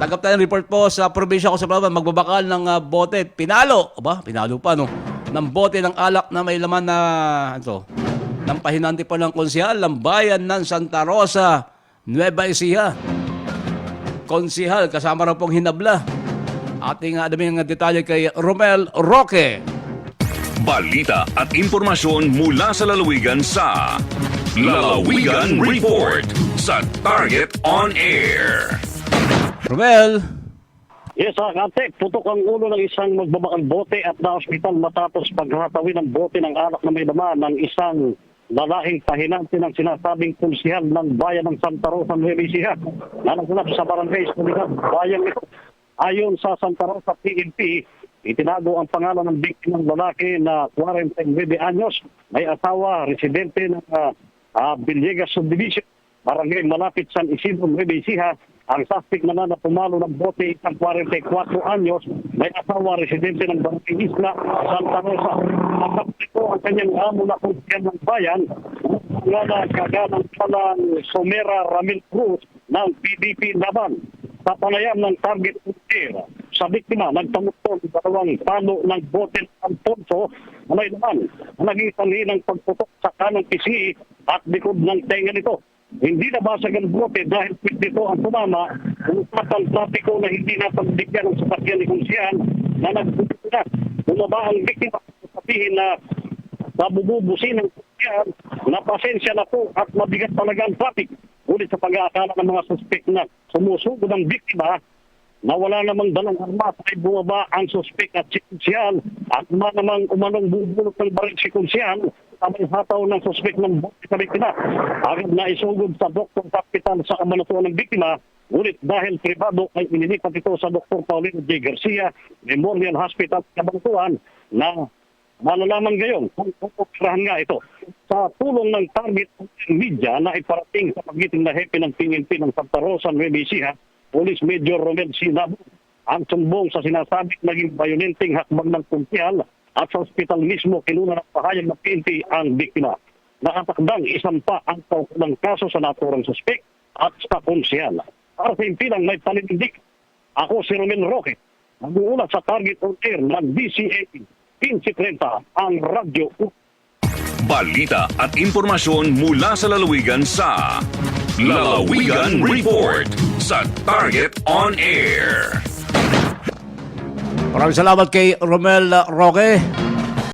Tagap tayo ng report po sa probinsya ko sa Palawan, magbabakal ng ah, bote. Pinalo, aba, pinalo pa no, ng bote ng alak na may laman na, ito, ng pahinanti pa ng konsyal ng bayan ng Santa Rosa, Nueva Ecija. Konsihal, kasama rin pong hinabla. Ating uh, adaming detalye kay Romel Roque. Balita at impormasyon mula sa lalawigan sa Lalawigan Report sa Target On Air. Romel, Yes, ah, Kate, putok ang ulo ng isang magbabakang bote at na-hospital matapos paghatawin ng bote ng alak na may laman ng isang lalahing pahinante ng sinasabing kunsihal ng bayan ng Santa Rosa, Nueva Ecija. Nanaganap sa barangay Suligan, bayan ito. Ayon sa Santa Rosa PNP, itinago ang pangalan ng biktimang lalaki na 49 anyos, may asawa, residente ng uh, Villegas Subdivision, barangay malapit San Isidro, Nueva Ecija. Ang suspect naman na pumalo ng bote isang 44 anyos, may asawa residente ng Barangay Isla, Santa Rosa. Nakapit po ang kanyang amo na kumpyan ng bayan, nga na kaganang palang Somera Ramil Cruz ng PDP Laban. Sa panayam ng target untir, sa biktima, nagtamutol ng dalawang palo ng bote ng Alfonso na may naman na naging sanhi ng pagputok sa kanong pisngi at likod ng tenga nito. Hindi nabasag ang bote dahil dito ang tumama umupatang trapiko na hindi napagbigyan ng sasakyan ni Kunsiyan na nagbubuto na. Bumaba ang biktima sabihin na nabububusin ng Kunsiyan na pasensya na po at mabigat talaga ang traffic. Ulit sa pag-aakala ng mga suspect na sumusugo ng biktima na wala namang dalang armas ay bumaba ang suspect at si Kunsiyan at man namang umanong bubulot ng baril si Kunsiyan sabay hataw ng suspect ng bote sa biktima. Agad na isugod sa doktor kapital sa kamanatuan ng biktima Ngunit dahil privado ay inilipat ito sa Dr. Paulino J. Garcia Memorial Hospital sa Kabantuan na malalaman ngayon kung operahan nga ito. Sa tulong ng target media na iparating sa pagiting na hepe ng PNP ng Santa Rosa, Nueva Ecija, Police Major Romel Sinabo, ang sumbong sa sinasabing naging violenteng hakbang ng kumpial at sa ospital mismo kinuna ng pahayag ng PNP ang biktima. Nakatakdang isampa ang kaukulang kaso sa naturang suspect at sa konsyal. Para sa impilang may paninindik, ako si Romel Roque, nag-uulat sa target on air ng DCA 1530 ang radyo Balita at impormasyon mula sa lalawigan sa Lalawigan Report sa Target On Air. maraming salamat kay Romel Roque.